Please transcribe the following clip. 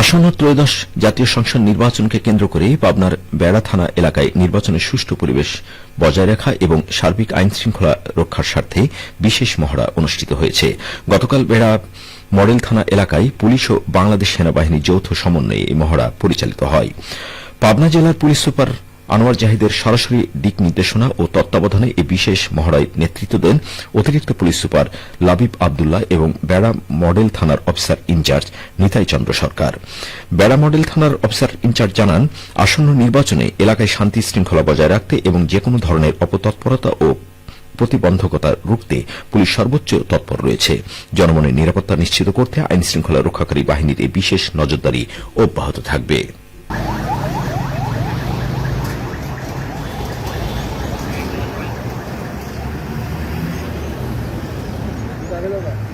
আসন্ন ত্রয়োদশ জাতীয় সংসদ নির্বাচনকে কেন্দ্র করে পাবনার বেড়া থানা এলাকায় নির্বাচনের সুষ্ঠু পরিবেশ বজায় রাখা এবং সার্বিক আইন শৃঙ্খলা রক্ষার স্বার্থে বিশেষ মহড়া অনুষ্ঠিত হয়েছে। গতকাল বেড়া মডেল থানা এলাকায় পুলিশ ও বাংলাদেশ সেনাবাহিনীর যৌথ সমন্বয়ে এই মহড়া পরিচালিত হয়। পাবনা জেলার পুলিশ সুপার আনোয়ার জাহিদের সরাসরি দিক নির্দেশনা ও তত্ত্বাবধানে এই বিশেষ মহড়ায় নেতৃত্ব দেন অতিরিক্ত পুলিশ সুপার লাবিব আবদুল্লাহ এবং বেড়া মডেল থানার officer in charge Nitai Chandra Sarkar. Bera model থানার অফিসার ইনচার্জ জানান, আসন্ন নির্বাচনে এলাকায় শান্তি শৃঙ্খলা বজায় রাখতে এবং যেকোনো ধরনের অপতৎপরতা ও প্রতিবন্ধকতা রুখতে পুলিশ সর্বোচ্চ তৎপর রয়েছে। জনমনের নিরাপত্তা নিশ্চিত করতে আইন শৃঙ্খলা রক্ষাকারী বাহিনীর এই বিশেষ নজরদারি অব্যাহত থাকবে। Dale,